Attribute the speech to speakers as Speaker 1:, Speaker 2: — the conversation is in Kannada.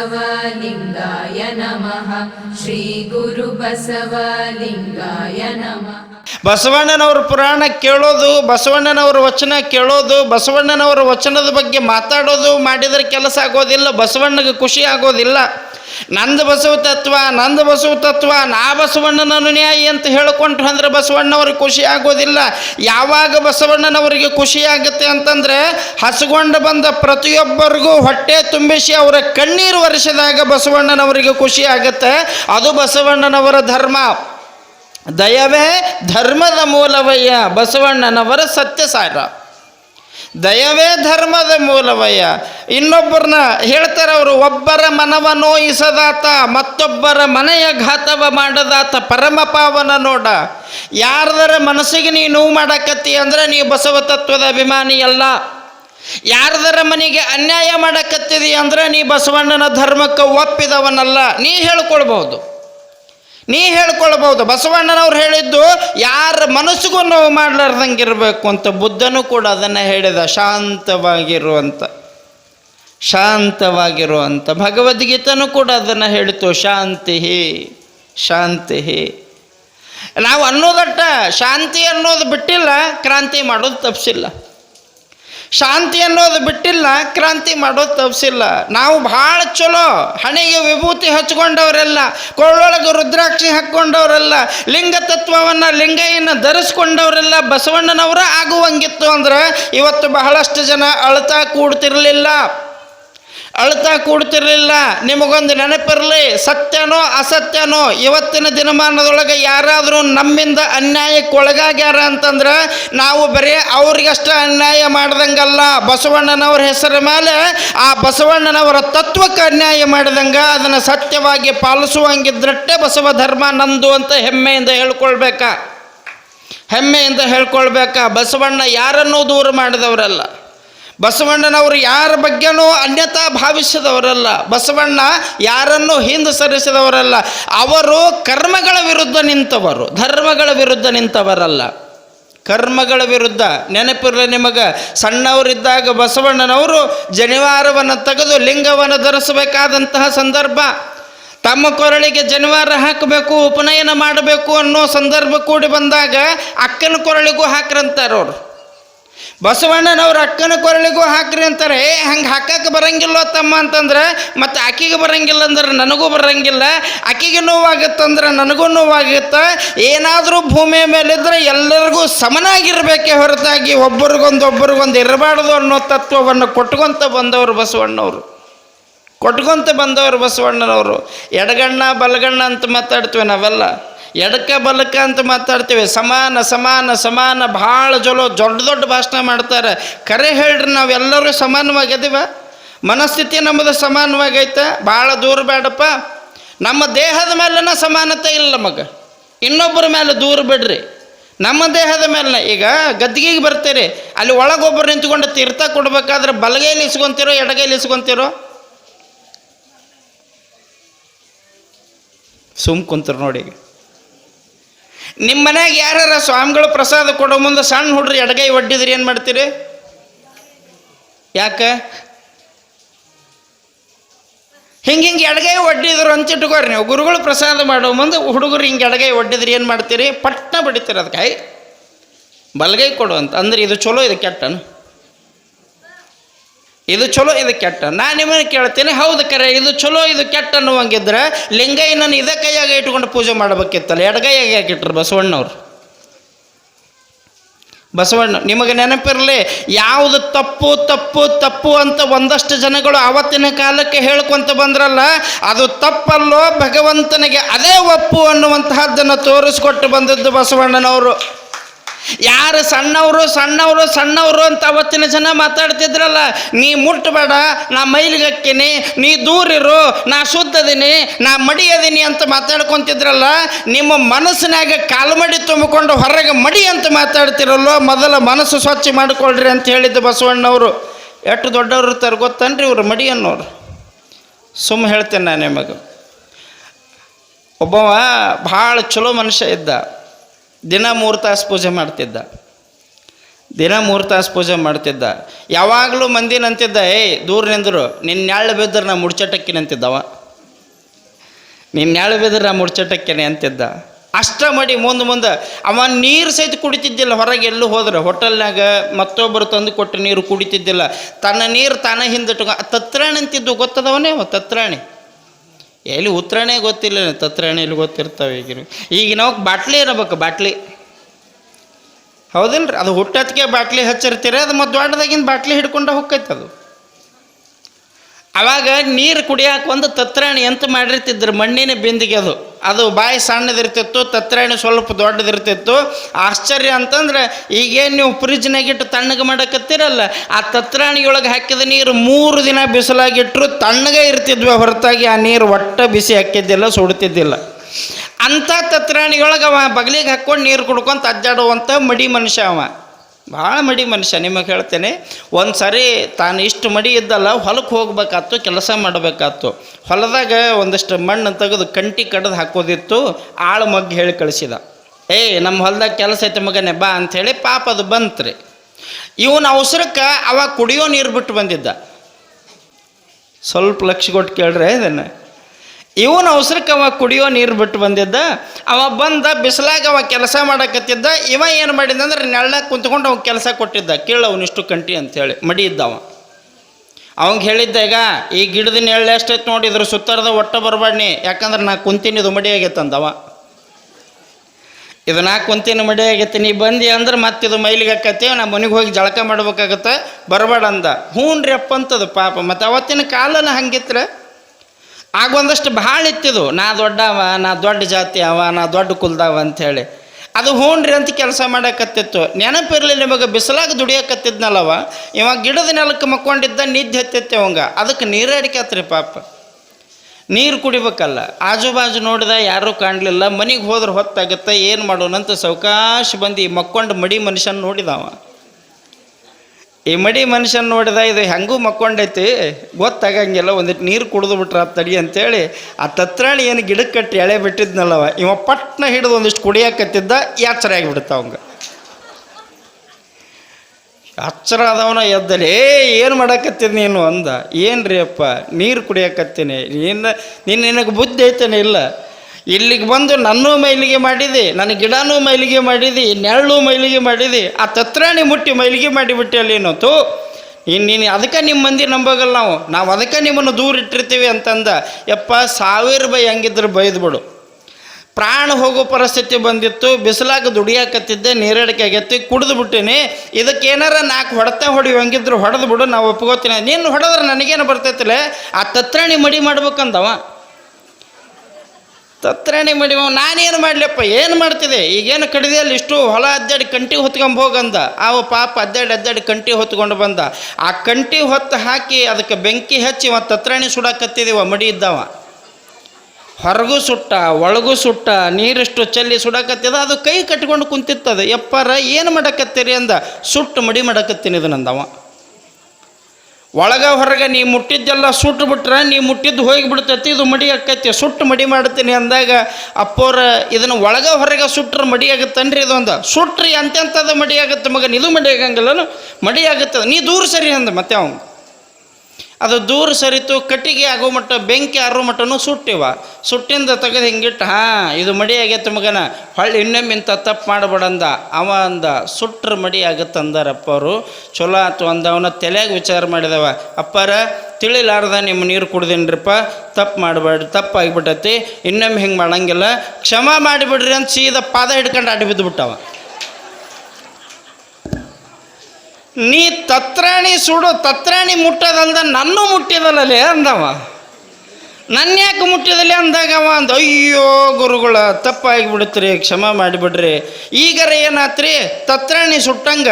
Speaker 1: श्रीगुरुबसवलिङ्गाय नमः श्रीगुरुबसवलिङ्गाय नमः
Speaker 2: ಬಸವಣ್ಣನವ್ರ ಪುರಾಣ ಕೇಳೋದು ಬಸವಣ್ಣನವ್ರ ವಚನ ಕೇಳೋದು ಬಸವಣ್ಣನವರ ವಚನದ ಬಗ್ಗೆ ಮಾತಾಡೋದು ಮಾಡಿದರೆ ಕೆಲಸ ಆಗೋದಿಲ್ಲ ಬಸವಣ್ಣಗೆ ಖುಷಿ ಆಗೋದಿಲ್ಲ ನಂದು ಬಸವ ತತ್ವ ನಂದು ಬಸವ ತತ್ವ ನಾ ಬಸವಣ್ಣನ ನ್ಯಾಯ ಅಂತ ಹೇಳ್ಕೊಂಡು ಅಂದ್ರೆ ಬಸವಣ್ಣವ್ರಿಗೆ ಖುಷಿ ಆಗೋದಿಲ್ಲ. ಯಾವಾಗ ಬಸವಣ್ಣನವರಿಗೆ ಖುಷಿ ಆಗುತ್ತೆ ಅಂತಂದರೆ ಹಸ್ಕೊಂಡು ಬಂದ ಪ್ರತಿಯೊಬ್ಬರಿಗೂ ಹೊಟ್ಟೆ ತುಂಬಿಸಿ ಅವರ ಕಣ್ಣೀರು ವರ್ಷದಾಗ ಬಸವಣ್ಣನವರಿಗೆ ಖುಷಿ ಆಗುತ್ತೆ. ಅದು ಬಸವಣ್ಣನವರ ಧರ್ಮ. ದಯವೇ ಧರ್ಮದ ಮೂಲವಯ್ಯ ಬಸವಣ್ಣನವರ ಸತ್ಯ ಸತ್ಯಸಾರ. ದಯವೇ ಧರ್ಮದ ಮೂಲವಯ್ಯ. ಇನ್ನೊಬ್ಬರನ್ನ ಹೇಳ್ತಾರೆ ಅವರು, ಒಬ್ಬರ ಮನವ ನೋಯಿಸದಾತ, ಮತ್ತೊಬ್ಬರ ಮನೆಯ ಘಾತವ ಮಾಡದಾತ ಪರಮ ಪಾವನ ನೋಡ. ಯಾರದರ ಮನಸ್ಸಿಗೆ ನೀ ನೋವು ಮಾಡಕತ್ತಿ ಅಂದ್ರೆ ನೀ ಬಸವ ತತ್ವದ ಅಭಿಮಾನಿ ಅಲ್ಲ. ಯಾರದರ ಮನೆಗೆ ಅನ್ಯಾಯ ಮಾಡಕತ್ತಿದಿ ಅಂದ್ರೆ ನೀ ಬಸವಣ್ಣನ ಧರ್ಮಕ್ಕೆ ಒಪ್ಪಿದವನಲ್ಲ. ನೀ ಹೇಳ್ಕೊಳ್ಬಹುದು. ನೀ ಹೇಳ್ಕೊಳ್ಬಹುದು. ಬಸವಣ್ಣನವ್ರು ಹೇಳಿದ್ದು, ಯಾರ ಮನಸ್ಸಿಗೂ ನೋವು ಮಾಡಲಾರ್ದಂಗಿರ್ಬೇಕು ಅಂತ ಬುದ್ಧನೂ ಕೂಡ ಅದನ್ನು ಹೇಳಿದ. ಶಾಂತವಾಗಿರುವಂಥ ಶಾಂತವಾಗಿರುವಂಥ ಭಗವದ್ಗೀತನೂ ಕೂಡ ಅದನ್ನು ಹೇಳಿತು. ಶಾಂತಿ ಶಾಂತಿ ನಾವು ಅನ್ನೋದಟ್ಟ ಶಾಂತಿ ಅನ್ನೋದು ಬಿಟ್ಟಿಲ್ಲ, ಕ್ರಾಂತಿ ಮಾಡೋದು ತಪ್ಪಿಸಿಲ್ಲ ಶಾಂತಿ ಅನ್ನೋದು ಬಿಟ್ಟಿಲ್ಲ, ಕ್ರಾಂತಿ ಮಾಡೋದು ತಪ್ಪಿಸಿಲ್ಲ ನಾವು ಭಾಳ ಚಲೋ, ಹಣೆಗೆ ವಿಭೂತಿ ಹಚ್ಕೊಂಡವರೆಲ್ಲ ಕೊಳ್ಳೊಳಗೆ ರುದ್ರಾಕ್ಷಿ ಹಾಕ್ಕೊಂಡವರೆಲ್ಲ, ಲಿಂಗ ತತ್ವವನ್ನು ಲಿಂಗಯ್ಯನ ಧರಿಸ್ಕೊಂಡವರೆಲ್ಲ ಬಸವಣ್ಣನವರ ಆಗುವಂಗಿತ್ತು ಅಂದ್ರೆ ಇವತ್ತು ಬಹಳಷ್ಟು ಜನ ಅಳ್ತಾ ಕೂಡ್ತಿರಲಿಲ್ಲ. ಅಳ್ತಾ ಕೂಡ್ತಿರಲಿಲ್ಲ. ನಿಮಗೊಂದು ನೆನಪಿರಲಿ, ಸತ್ಯನೋ ಅಸತ್ಯನೋ, ಇವತ್ತಿನ ದಿನಮಾನದೊಳಗೆ ಯಾರಾದರೂ ನಮ್ಮಿಂದ ಅನ್ಯಾಯಕ್ಕೆ ಒಳಗಾಗ್ಯಾರ ಅಂತಂದ್ರೆ ನಾವು ಬರೀ ಅವ್ರಿಗಷ್ಟು ಅನ್ಯಾಯ ಮಾಡ್ದಂಗಲ್ಲ. ಬಸವಣ್ಣನವ್ರ ಹೆಸರ ಮೇಲೆ ಆ ಬಸವಣ್ಣನವರ ತತ್ವಕ್ಕೆ ಅನ್ಯಾಯ ಮಾಡಿದಂಗೆ ಅದನ್ನು ಸತ್ಯವಾಗಿ ಪಾಲಿಸುವಂಗಿದ್ರಟ್ಟೆ ಬಸವ ಧರ್ಮ ನಂದು ಅಂತ ಹೆಮ್ಮೆಯಿಂದ ಹೇಳ್ಕೊಳ್ಬೇಕಾ? ಹೆಮ್ಮೆಯಿಂದ ಹೇಳ್ಕೊಳ್ಬೇಕಾ? ಬಸವಣ್ಣ ಯಾರನ್ನೂ ದೂರ ಮಾಡಿದವರಲ್ಲ. ಬಸವಣ್ಣನವರು ಯಾರ ಬಗ್ಗೆನೂ ಅನ್ಯತಾ ಭಾವಿಸಿದವರಲ್ಲ. ಬಸವಣ್ಣ ಯಾರನ್ನೂ ಹಿಂದೆ ಸರಿಸಿದವರಲ್ಲ ಅವರು ಕರ್ಮಗಳ ವಿರುದ್ಧ ನಿಂತವರು. ಧರ್ಮಗಳ ವಿರುದ್ಧ ನಿಂತವರಲ್ಲ. ಕರ್ಮಗಳ ವಿರುದ್ಧ. ನೆನಪಿರಲಿ ನಿಮಗೆ, ಸಣ್ಣವರಿದ್ದಾಗ ಬಸವಣ್ಣನವರು ಜನಿವಾರವನ್ನು ತೆಗೆದು ಲಿಂಗವನ್ನು ಧರಿಸಬೇಕಾದಂತಹ ಸಂದರ್ಭ. ತಮ್ಮ ಕೊರಳಿಗೆ ಜನಿವಾರ ಹಾಕಬೇಕು, ಉಪನಯನ ಮಾಡಬೇಕು ಅನ್ನೋ ಸಂದರ್ಭ ಕೂಡಿ ಬಂದಾಗ ಅಕ್ಕನ ಕೊರಳಿಗೂ ಹಾಕ್ರಂತಾರೆ ಅವರು ಬಸವಣ್ಣನವ್ರ ಅಕ್ಕನ ಕೊರಳಿಗೂ ಹಾಕ್ರಿ ಅಂತಾರೆ. ಹಂಗೆ ಹಾಕಕ್ಕೆ ಬರಂಗಿಲ್ಲ ತಮ್ಮ ಅಂತಂದ್ರೆ, ಮತ್ತು ಆಕಿಗೆ ಬರಂಗಿಲ್ಲ ಅಂದ್ರೆ ನನಗೂ ಬರಂಗಿಲ್ಲ. ಆಕಿಗೆ ನೋವಾಗುತ್ತಂದ್ರೆ ನನಗೂ ನೋವಾಗುತ್ತೆ. ಏನಾದರೂ ಭೂಮಿಯ ಮೇಲಿದ್ರೆ ಎಲ್ಲರಿಗೂ ಸಮನಾಗಿರಬೇಕೆ ಹೊರತಾಗಿ ಒಬ್ಬರಿಗೊಂದು ಒಬ್ಬರಿಗೊಂದು ಇರಬಾರ್ದು ಅನ್ನೋ ತತ್ವವನ್ನು ಕೊಟ್ಕೊಂತ ಬಂದವರು ಬಸವಣ್ಣವರು. ಕೊಟ್ಕೊಂತ ಬಂದವರು ಬಸವಣ್ಣನವರು. ಎಡಗಣ್ಣ, ಬಲಗಣ್ಣ ಅಂತ ಮಾತಾಡ್ತೀವಿ ನಾವೆಲ್ಲ. ಎಡಕ ಬಲಕ ಅಂತ ಮಾತಾಡ್ತೀವಿ. ಸಮಾನ ಸಮಾನ ಸಮಾನ, ಭಾಳ ಚಲೋ ದೊಡ್ಡ ದೊಡ್ಡ ಭಾಷಣ ಮಾಡ್ತಾರೆ. ಕರೆ ಹೇಳ್ರಿ ನಾವೆಲ್ಲರೂ ಸಮಾನವಾಗಿದ್ದೀವ? ಮನಸ್ಥಿತಿ ನಮ್ಮದು ಸಮಾನವಾಗೈತೆ. ಭಾಳ ದೂರ ಬೇಡಪ್ಪ. ನಮ್ಮ ದೇಹದ ಮೇಲೆನ ಸಮಾನತೆ ಇಲ್ಲ ನಮಗೆ. ಇನ್ನೊಬ್ಬರ ಮೇಲೆ ದೂರ ಬಿಡ್ರಿ. ನಮ್ಮ ದೇಹದ ಮೇಲೆ ಈಗ ಗದ್ದಿಗೆಗೆ ಬರ್ತೀರಿ. ಅಲ್ಲಿ ಒಳಗೊಬ್ಬರು ನಿಂತ್ಕೊಂಡು ತೀರ್ಥ ಕೊಡ್ಬೇಕಾದ್ರೆ ಬಲಗೈಲಿ ಇಸ್ಕೊಂತೀರೋ ಎಡಗೈಲಿ ಇಸ್ಕೊಂತಿರೋ ಸುಮ್ ಕುಂತ್ರು ನೋಡಿ ನಿಮ್ಮ ಮನ್ಯಾಗ ಯಾರ ಸ್ವಾಮಿಗಳು ಪ್ರಸಾದ ಕೊಡೋ ಮುಂದೆ ಸಣ್ಣ ಹುಡ್ರಿ ಎಡಗೈ ಒಡ್ಡಿದ್ರಿ ಏನು ಮಾಡ್ತೀರಿ? ಯಾಕೆ? ಹಿಂಗೆ ಹಿಂಗೆ ಎಡಗೈ ಒಡ್ಡಿದ್ರು ಅಂತ ಇಟ್ಕೋರಿ ನೀವು. ಗುರುಗಳು ಪ್ರಸಾದ ಮಾಡೋ ಮುಂದೆ ಹುಡುಗರು ಹಿಂಗೆ ಎಡಗೈ ಒಡ್ಡಿದ್ರಿ ಏನು ಮಾಡ್ತೀರಿ? ಪಟ್ನ ಬಡಿತೀರಿ ಅದಕ್ಕೆ. ಬಲಗೈ ಕೊಡು ಅಂತ. ಅಂದ್ರೆ ಇದು ಚಲೋ ಇದು ಕೆಟ್ಟನು. ಇದು ಚಲೋ, ಇದು ಕೆಟ್ಟ. ನಾನು ನಿಮ್ಮನ್ನು ಕೇಳ್ತೀನಿ, ಹೌದು ಕರೆ, ಇದು ಚಲೋ, ಇದು ಕೆಟ್ಟ ಅನ್ನುವಂಗಿದ್ರೆ ಲಿಂಗಯ್ಯನನ್ನು ಇದೇ ಕೈಯಾಗ ಇಟ್ಕೊಂಡು ಪೂಜೆ ಮಾಡಬೇಕಿತ್ತಲ್ಲ, ಎಡಗೈಯಾಗ ಯಾಕೆ ಇಟ್ರು ಬಸವಣ್ಣವ್ರು? ಬಸವಣ್ಣ, ನಿಮಗೆ ನೆನಪಿರಲಿ, ಯಾವುದು ತಪ್ಪು ತಪ್ಪು ತಪ್ಪು ಅಂತ ಒಂದಷ್ಟು ಜನಗಳು ಆವತ್ತಿನ ಕಾಲಕ್ಕೆ ಹೇಳ್ಕೊಂತ ಬಂದ್ರಲ್ಲ, ಅದು ತಪ್ಪಲ್ಲೋ ಭಗವಂತನಿಗೆ ಅದೇ ಒಪ್ಪು ಅನ್ನುವಂತಹದ್ದನ್ನು ತೋರಿಸ್ಕೊಟ್ಟು ಬಂದದ್ದು ಬಸವಣ್ಣನವರು. ಯಾರು ಸಣ್ಣವರು ಸಣ್ಣವರು ಸಣ್ಣವರು ಅಂತ ಅವತ್ತಿನ ಜನ ಮಾತಾಡ್ತಿದ್ರಲ್ಲ, ನೀ ಮುಟ್ಟಬೇಡ ನಾ ಮೈಲಿಗೆ ಹಾಕ್ತೀನಿ ನೀ ದೂರಿರು ನಾ ಶುದ್ಧದೀನಿ, ನಾ ಮಡಿಯದೀನಿ ಅಂತ ಮಾತಾಡ್ಕೊತಿದ್ರಲ್ಲ, ನಿಮ್ಮ ಮನಸ್ಸಿನಾಗ ಕಾಲ್ಮಡಿ ತುಂಬಿಕೊಂಡು ಹೊರಗೆ ಮಡಿ ಅಂತ ಮಾತಾಡ್ತಿರಲ್ಲ, ಮೊದಲ ಮನಸ್ಸು ಸ್ವಚ್ಛ ಮಾಡಿಕೊಳ್ಳ್ರಿ ಅಂತ ಹೇಳಿದ್ದು ಬಸವಣ್ಣವರು. ಎಷ್ಟು ದೊಡ್ಡವರು ಇರ್ತಾರೆ ಗೊತ್ತನ್ರಿ ಇವರು ಮಡಿ ಅನ್ನೋರು. ಸುಮ್ಮ ಹೇಳ್ತೇನೆ ನಾನು ನಿಮಗೆ. ಒಬ್ಬವ ಭಾಳ ಚಲೋ ಮನುಷ್ಯ ಇದ್ದ. ದಿನ ಮೂರು ತಾಸು ಪೂಜೆ ಮಾಡ್ತಿದ್ದ. ದಿನ ಮೂರು ತಾಸು ಪೂಜೆ ಮಾಡ್ತಿದ್ದ. ಯಾವಾಗಲೂ ಮಂದಿ ನಂತಿದ್ದ ಏಯ್ ದೂರ ನಿಂದರು ನಿನ್ನ ಬಿದ್ದರೆ ನಾ ಮುಡ್ಚಟಕ್ಕಿ ನಂತಿದ್ದವ ನಿನ್ನ ನೆಳ್ಳು ಬಿದ್ದರೆ ನಾ ಮುಡ್ಚಟಕ್ಕೇನೆ ಅಂತಿದ್ದ. ಅಷ್ಟ ಮಾಡಿ ಮುಂದೆ ಮುಂದೆ ಅವ ನೀರು ಸಹಿತ ಕುಡಿತಿದ್ದಿಲ್ಲ, ಹೊರಗೆ ಎಲ್ಲೂ ಹೋದ್ರೆ. ಹೋಟೆಲ್ನಾಗ ಮತ್ತೊಬ್ಬರು ತಂದು ಕೊಟ್ಟು ನೀರು ಕುಡಿತಿದ್ದಿಲ್ಲ. ತನ್ನ ನೀರು ತಾನ ಹಿಂದಿಟ್ಟು ತತ್ರಾಣಿ ಅಂತಿದ್ದು, ಗೊತ್ತದವನೇ ತತ್ರಾಣಿ. ಎಲ್ಲಿ ಉತ್ತರಾಣೆ ಗೊತ್ತಿಲ್ಲ ತತ್ರಾಣೆ ಎಲ್ಲಿ ಗೊತ್ತಿರ್ತಾವೆ ಈಗಿನ. ಈಗ ನಾವು ಬಾಟ್ಲಿ ಇರಬೇಕು, ಬಾಟ್ಲಿ. ಹೌದಿಲ್ರಿ? ಅದು ಹುಟ್ಟತ್ಗೆ ಬಾಟ್ಲಿ ಹಚ್ಚಿರ್ತೀರಿ, ಅದು ಮತ್ತು ದೊಡ್ಡದಾಗಿನ ಬಾಟ್ಲಿ ಹಿಡ್ಕೊಂಡು ಹೊಕ್ಕೈತೆ ಅದು. ಅವಾಗ ನೀರು ಕುಡಿಯಾಕ ಒಂದು ತತ್ರಾಣಿ ಎಂತ ಮಾಡಿರ್ತಿದ್ರು, ಮಣ್ಣಿನ ಬಿಂದಿಗೆ ಅದು. ಅದು ಬಾಯಿ ಸಣ್ಣದಿರ್ತಿತ್ತು, ತತ್ರಾಣಿ ಸ್ವಲ್ಪ ದೊಡ್ಡದಿರ್ತಿತ್ತು. ಆಶ್ಚರ್ಯ ಅಂತಂದ್ರೆ, ಈಗೇನು ನೀವು ಫ್ರಿಜ್ನಾಗಿಟ್ಟು ತಣ್ಣಗೆ ಮಾಡಕತ್ತೀರಲ್ಲ, ಆ ತತ್ರಾಣಿಯೊಳಗೆ ಹಾಕಿದ ನೀರು ಮೂರು ದಿನ ಬಿಸಿಲಾಗಿಟ್ಟರು ತಣ್ಣಗೆ ಇರ್ತಿದ್ವಿ, ಹೊರತಾಗಿ ಆ ನೀರು ಒಟ್ಟ ಬಿಸಿ ಹಾಕಿದ್ದಿಲ್ಲ, ಸುಡ್ತಿದ್ದಿಲ್ಲ. ಅಂಥ ತತ್ರಾಣಿಯೊಳಗೆ ಅವ ಬಗಲಿಗೆ ಹಾಕ್ಕೊಂಡು ನೀರು ಕುಡ್ಕೊಂತ ಅಜ್ಜಾಡುವಂಥ ಮಡಿ ಮನುಷ್ಯ ಅವ. ಭಾಳ ಮಡಿ ಮನುಷ್ಯ, ನಿಮಗೆ ಹೇಳ್ತೇನೆ. ಒಂದು ಸರಿ ತಾನು ಇಷ್ಟು ಮಡಿ ಇದ್ದಲ್ಲ, ಹೊಲಕ್ಕೆ ಹೋಗ್ಬೇಕಾಯ್ತು, ಕೆಲಸ ಮಾಡಬೇಕಾತ್ತು ಹೊಲದಾಗ ಒಂದಷ್ಟು ಮಣ್ಣು ತೆಗೆದು ಕಂಟಿ ಕಡ್ದು ಹಾಕೋದಿತ್ತು, ಆಳು ಮಗ್ಗಿ ಹೇಳಿ ಕಳಿಸಿದ. ಏಯ್ ನಮ್ಮ ಹೊಲದಾಗ ಕೆಲಸ ಐತೆ ಮಗನೇ, ಬಾ ಅಂಥೇಳಿ ಪಾಪ ಅದು ಬಂತ್ರಿ. ಇವನ ಅವಸರಕ್ಕೆ ಅವ ಕುಡಿಯೋ ನೀರು ಬಿಟ್ಟು ಬಂದಿದ್ದ. ಸ್ವಲ್ಪ ಲಕ್ಷ ಕೊಟ್ಟು ಕೇಳ್ರೆ, ಇದನ್ನು. ಇವನ ಅವಸರಕ್ಕೆ ಅವ ಕುಡಿಯೋ ನೀರು ಬಿಟ್ಟು ಬಂದಿದ್ದ. ಅವ ಬಂದ ಬಿಸಿಲಾಗ ಅವ ಕೆಲಸ ಮಾಡಕತ್ತಿದ್ದ. ಇವ ಏನು ಮಾಡಿದ ಅಂದ್ರೆ ನೆಳ್ಳಾಗ ಕುಂತ್ಕೊಂಡು ಅವ ಕೆಲಸ ಕೊಟ್ಟಿದ್ದ. ಕೇಳು ಅವನಿಷ್ಟು ಕಂಟಿ ಅಂತೇಳಿ ಮಡಿ ಇದ್ದವ ಅವಂಗೆ ಹೇಳಿದ್ದ, ಈಗ ಈ ಗಿಡದ ನೆಳ್ಳು ಎಷ್ಟೈತೆ ಇದ್ರ ಸುತ್ತರದ ಒಟ್ಟ ಬರಬಾಡ್ನಿ ಯಾಕಂದ್ರೆ ನಾ ಕುಂತೀನಿ, ಇದು ಮಡಿ ಆಗೈತೆ ಅಂದವ ಇದು ನಾ ಕುಂತಿನ, ಮಡಿ ಆಗೈತೆ. ನೀ ಬಂದಿ ಅಂದ್ರೆ ಮತ್ತೆ ಇದು ಮೈಲಿಗೆ ಹಾಕತ್ತೆ. ನಾ ಮನೆಗೆ ಹೋಗಿ ಜಳಕ ಮಾಡ್ಬೇಕಾಗತ್ತೆ. ಬರಬೇಡ ಅಂದ. ಹ್ಞೂ ರೀ ಅಂತದು ಪಾಪ. ಮತ್ತು ಅವತ್ತಿನ ಕಾಲನ ಹಂಗಿತ್ರ? ಆಗ ಒಂದಷ್ಟು ಭಾಳ ಇತ್ತಿದು. ನಾ ದೊಡ್ಡವ, ನಾ ದೊಡ್ಡ ಜಾತಿ ಅವ, ನಾ ದೊಡ್ಡ ಕುಲ್ದವ ಅಂಥೇಳಿ. ಅದು ಹ್ಞೂನ್ರಿ ಅಂತ ಕೆಲಸ ಮಾಡಕತ್ತಿತ್ತು. ನೆನಪಿರಲಿ ನಿಮಗೆ, ಬಿಸಿಲಾಗ ದುಡಿಯಕತ್ತಿದ್ನಲ್ಲವ? ಇವ ಗಿಡದ ನೆಲಕ್ಕೆ ಮಕ್ಕೊಂಡಿದ್ದ ನಿದ್ದೆ ಹತ್ತೈತೆ ಅವಂಗ. ಅದಕ್ಕೆ ನೀರಾಡಿಕತ್ರಿ ಪಾಪ. ನೀರು ಕುಡಿಬೇಕಲ್ಲ. ಆಜು ಬಾಜು ನೋಡಿದ ಯಾರೂ ಕಾಣಲಿಲ್ಲ. ಮನೆಗೆ ಹೋದ್ರೆ ಹೊತ್ತಾಗುತ್ತೆ, ಏನು ಮಾಡೋಣಂತ ಸಾವಕಾಶ ಬಂದು ಮಕ್ಕೊಂಡು ಮಡಿ ಮನುಷ್ಯನ ನೋಡಿದವ ಈ ಮಡಿ ಮನುಷ್ಯನ ನೋಡಿದ ಇದು ಹೆಂಗೂ ಮಕ್ಕೊಂಡೈತಿ, ಗೊತ್ತಾಗಂಗಿಲ್ಲ ಒಂದಿಟ್ಟು ನೀರು ಕುಡಿದು ಬಿಟ್ರ ತಡಿ ಅಂತೇಳಿ ಆ ತತ್ರಾಣಿ ಏನು ಗಿಡಕ್ಕೆ ಕಟ್ಟಿ ಎಳೆ ಬಿಟ್ಟಿದ್ನಲ್ಲವ, ಇವ ಪಟ್ನ ಹಿಡಿದು ಒಂದಿಷ್ಟು ಕುಡಿಯಾಕತ್ತಿದ್ದ ಎಚ್ಚರ ಆಗಿಬಿಡುತ್ತ ಅವಂಗ. ಅಚ್ಚರ ಆದವನ ಎದ್ದಲ್ಲಿ ಏ, ಏನು ಮಾಡಾಕತ್ತೀನಿ ನೀನು? ಅಂದ. ಏನು ರೀ ಅಪ್ಪ, ನೀರು ಕುಡಿಯಕತ್ತೀನಿ, ನೀನು ನೀನು ನಿನಗೆ ಬುದ್ಧಿ ಐತೇನೆ ಇಲ್ಲ? ಇಲ್ಲಿಗೆ ಬಂದು ನನ್ನೂ ಮೈಲಿಗೆ ಮಾಡಿದೆ, ನನ್ನ ಗಿಡನೂ ಮೈಲಿಗೆ ಮಾಡಿದಿ, ನೆರಳು ಮೈಲಿಗೆ ಮಾಡಿದೆ, ಆ ತತ್ರಾಣಿ ಮುಟ್ಟಿ ಮೈಲಿಗೆ ಮಾಡಿಬಿಟ್ಟೆ ಅಲ್ಲಿ ಇನ್ನು ನೀನು ಅದಕ್ಕೆ ನಿಮ್ಮ ಮಂದಿ ನಂಬೋಗಲ್ಲ ನಾವು. ನಾವು ಅದಕ್ಕೆ ನಿಮ್ಮನ್ನು ದೂರ ಇಟ್ಟಿರ್ತೀವಿ ಅಂತಂದ, ಯಪ್ಪ ಸಾವಿರ ಬೈ ಹೆಂಗಿದ್ರು ಬೈದ್ಬಿಡು. ಪ್ರಾಣ ಹೋಗೋ ಪರಿಸ್ಥಿತಿ ಬಂದಿತ್ತು, ಬಿಸಿಲಾಗ ದುಡಿಯಾಕತ್ತಿದ್ದೆ ನೀರಡಿಕೆ ಆಗೈತಿ ಕುಡಿದು ಬಿಟ್ಟೀನಿ ಇದಕ್ಕೆ ಏನಾರ ನಾಲ್ಕು ಹೊಡೆತ ಹೊಡಿ ಹಂಗಿದ್ರು ಹೊಡೆದು ಬಿಡು ನಾವು ಒಪ್ಕೋತೀನಿ. ನೀನು ಹೊಡೆದ್ರೆ ನನಗೇನು ಬರ್ತೈತಿಲ್ಲ ಆ ತತ್ರಾಣಿ ಮಡಿ ಮಾಡ್ಬೇಕಂದವ. ತತ್ರಾಣಿ ಮಾಡಿ ನಾನೇನು ಮಾಡಲಿಪ್ಪ ಏನು ಮಾಡ್ತಿದೆ? ಈಗೇನು ಕಡಿದೆಯಲ್ಲಿ ಇಷ್ಟು ಹೊಲ ಅದ್ದಾಡಿ ಕಂಟಿ ಹೊತ್ಕೊಂಡ್ ಹೋಗಂದ? ಅವ ಪಾಪ ಅದ್ದಾಡಿ ಅದ್ದಾಡಿ ಕಂಟಿ ಹೊತ್ಕೊಂಡು ಬಂದ. ಆ ಕಂಟಿ ಹೊತ್ತು ಹಾಕಿ ಅದಕ್ಕೆ ಬೆಂಕಿ ಹಚ್ಚಿ ಮತ್ತು ತತ್ರಾಣಿ ಸುಡಾಕತ್ತಿದೀವ, ಮಡಿ ಇದ್ದವ. ಹೊರಗೂ ಸುಟ್ಟ, ಒಳಗೂ ಸುಟ್ಟ, ನೀರಿಷ್ಟು ಚೆಲ್ಲಿ ಸುಡಾಕತ್ತಿದ, ಅದು ಕೈ ಕಟ್ಕೊಂಡು ಕುಂತಿತ್ತದ. ಯಪ್ಪಾರ ಏನು ಮಾಡಕತ್ತೀರಿ? ಅಂದ. ಸುಟ್ಟು ಮಡಿ ಮಾಡಕತ್ತೀನಿ ಇದು ನಂದವ ಒಳಗ ಹೊರಗೆ ನೀ ಮುಟ್ಟಿದ್ದೆಲ್ಲ ಸುಟ್ಟು ಬಿಟ್ರೆ ನೀ ಮುಟ್ಟಿದ್ದು ಹೋಗಿ ಬಿಡ್ತೈತಿ, ಇದು ಮಡಿ ಆಕೈತಿ, ಸುಟ್ಟು ಮಡಿ ಮಾಡ್ತೀನಿ ಅಂದಾಗ ಅಪ್ಪೋರ ಇದನ್ನು ಒಳಗ ಹೊರಗೆ ಸುಟ್ಟರೆ ಮಡಿ ಆಗುತ್ತನ್ರಿ ಇದೊಂದು. ಸುಟ್ರಿ ಅಂತೆಂಥದ್ದು ಮಡಿ ಆಗುತ್ತೆ ಮಗನ? ಇದು ಮಡಿ ಆಗಂಗಿಲ್ಲನು, ಮಡಿ ಆಗುತ್ತದೆ. ನೀ ದೂರ ಸರಿ ಅಂದ ಮತ್ತೆ ಅವ್ನು ಅದು ದೂರ ಸರಿತು ಕಟ್ಟಿಗೆ ಆಗೋ ಮಟ್ಟ, ಬೆಂಕಿ ಆರೋ ಮಟ್ಟನೂ ಸುಟ್ಟಿವ. ಸುಟ್ಟಿಂದ ತೆಗೆದು ಹಿಂಗಿಟ್ಟು, ಹಾಂ, ಇದು ಮಡಿ ಆಗೈತೆ ಮಗನ, ಹೊಳ್ಳಿ ಇನ್ನೊಮ್ಮೆ ಇಂಥ ತಪ್ಪು ಮಾಡಬೇಡಂದ ಅವ ಅಂದ, ಸುಟ್ರ ಮಡಿ ಆಗತ್ತೆ ಅಂದಾರಪ್ಪ ಅವರು ಚಲೋ ಆತು ಅಂದ, ಅವನ ತಲೆಯಾಗ ವಿಚಾರ ಮಾಡಿದವ. ಅಪ್ಪಾರ, ತಿಳಿಲಾರ್ದ ನಿಮ್ಮ ನೀರು ಕುಡ್ದೇನ್ರಿಪ್ಪ, ತಪ್ಪು ಮಾಡಬೇಡ್ರಿ ತಪ್ಪು ಆಗಿಬಿಟ್ಟೈತಿ, ಇನ್ನೊಮ್ಮೆ ಹಿಂಗೆ ಮಾಡಂಗಿಲ್ಲ. ಕ್ಷಮ ಮಾಡಿಬಿಡ್ರಿ ಅಂತ ಸೀದಾ ಪಾದ ಹಿಡ್ಕೊಂಡು ಅಡ್ಡಿ ಬಿದ್ದು ಬಿಟ್ಟವ ನೀ ತತ್ರಾಣಿ ಸುಡು, ತತ್ರಾಣಿ ಮುಟ್ಟದಲ್ದ ನನ್ನ ಮುಟ್ಟಿದಲ್ಲೇ ಅಂದವ. ನನ್ನ ಯಾಕೆ ಮುಟ್ಟಿದಲ್ಲಿ ಅಂದಾಗ ಅವ ಅಂದ, ಅಯ್ಯೋ ಗುರುಗಳ, ತಪ್ಪಾಗಿ ಬಿಡುತ್ತೀರಿ ಕ್ಷಮ ಮಾಡಿಬಿಡ್ರಿ. ಈಗರ ಏನಾತ್ರಿ? ತತ್ರಾಣಿ ಸುಟ್ಟಂಗ